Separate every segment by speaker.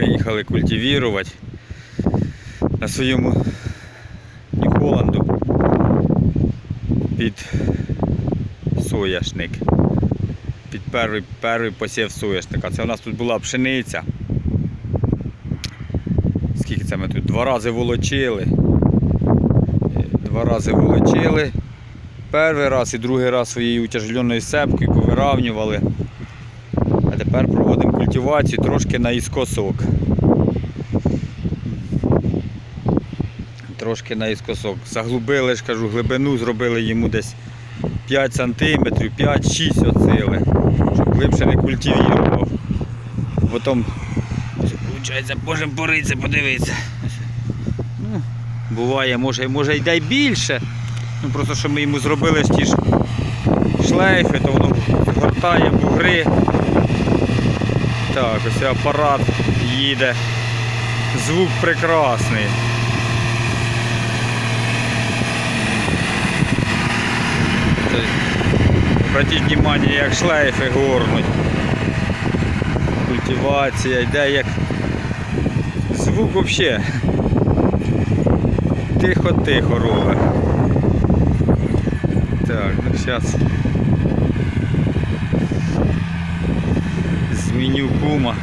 Speaker 1: Приїхали культивірувати на своєму Ніколанду під соняшник. Під перший, перший посів соняшника. Це у нас тут була пшениця. Скільки це ми тут? Два рази волочили. Два рази волочили. Перший раз і другий раз своєю утяжеленою сепкою повиравнювали. Тепер проводимо культивацію трошки наіскосок. Трошки наіскосок. Заглубили ж кажу, глибину зробили йому десь 5 см, 5-6 оцили, щоб глибше не культивірував. Потім, виходить, можемо поритися, подивитися. Ну, буває, може, може й більше. Ну, просто що ми йому зробили ті ж шлейфи, то воно гортає бугри. Так, ось апарат їде. Звук прекрасний. Обратіть внимание, як шлейфи горнуть. Культивація йде як звук взагалі. Тихо-тихо робить. Так, ну зараз зміню кума.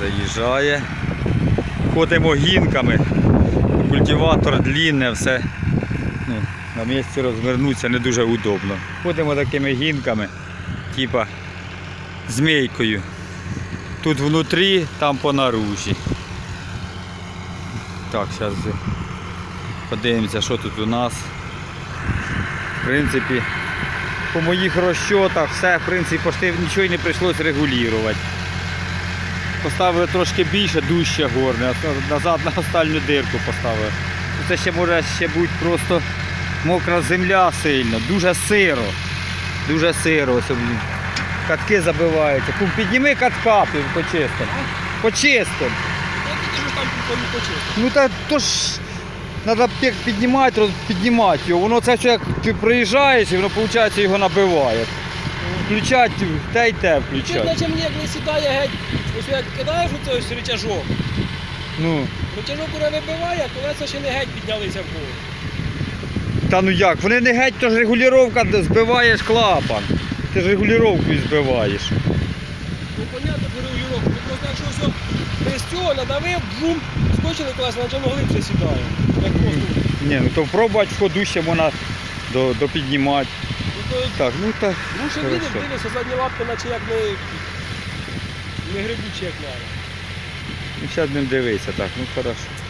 Speaker 1: Заїжджає. Ходимо гінками. Культиватор длінне, все. Ну, на місці розвернутися не дуже удобно. Ходимо такими гінками, типа змійкою. Тут внутрі, там по наружі. Так, зараз подивимося, що тут у нас. В принципі, по моїх розчотах все, в принципі, почти нічого не прийшлося регулювати. Поставили трошки більше, дужче горне, назад на остальну дирку поставили. Це ще може ще бути просто мокра земля сильно, дуже сиро. Дуже сиро. Ось, блін. Катки забиваються. Кум, підніми катка, почистимо. Почистимо. Ну та то ж треба піднімати, піднімати його. Воно це все як ти приїжджаєш і воно виходить його набиває. Включати те й те
Speaker 2: Чи
Speaker 1: включати.
Speaker 2: наче мені як не сідає геть, ось як кидаєш у цей ось рычажок,
Speaker 1: Ну,
Speaker 2: рычажок уже вибиває, а колеса ще не геть піднялися вгору.
Speaker 1: та ну як, вони не геть, то ж регулювання збиваєш клапан. Ти ж регулюванкою збиваєш.
Speaker 2: Ну понятно, що регулювання. Ти просто якщо все без цього надавив, бжум, скочили колеса, наче чому глибше сідає. Як просто.
Speaker 1: Ні, ну то пробувати в ходу ще можна до, до.
Speaker 2: Ну, то
Speaker 1: Так, ну так.
Speaker 2: Ну, ще
Speaker 1: Хорошо.
Speaker 2: дивишся, задні лапки, наче як не, не грибучі, як треба.
Speaker 1: Ну, зараз будемо дивитися, так, ну хорошо.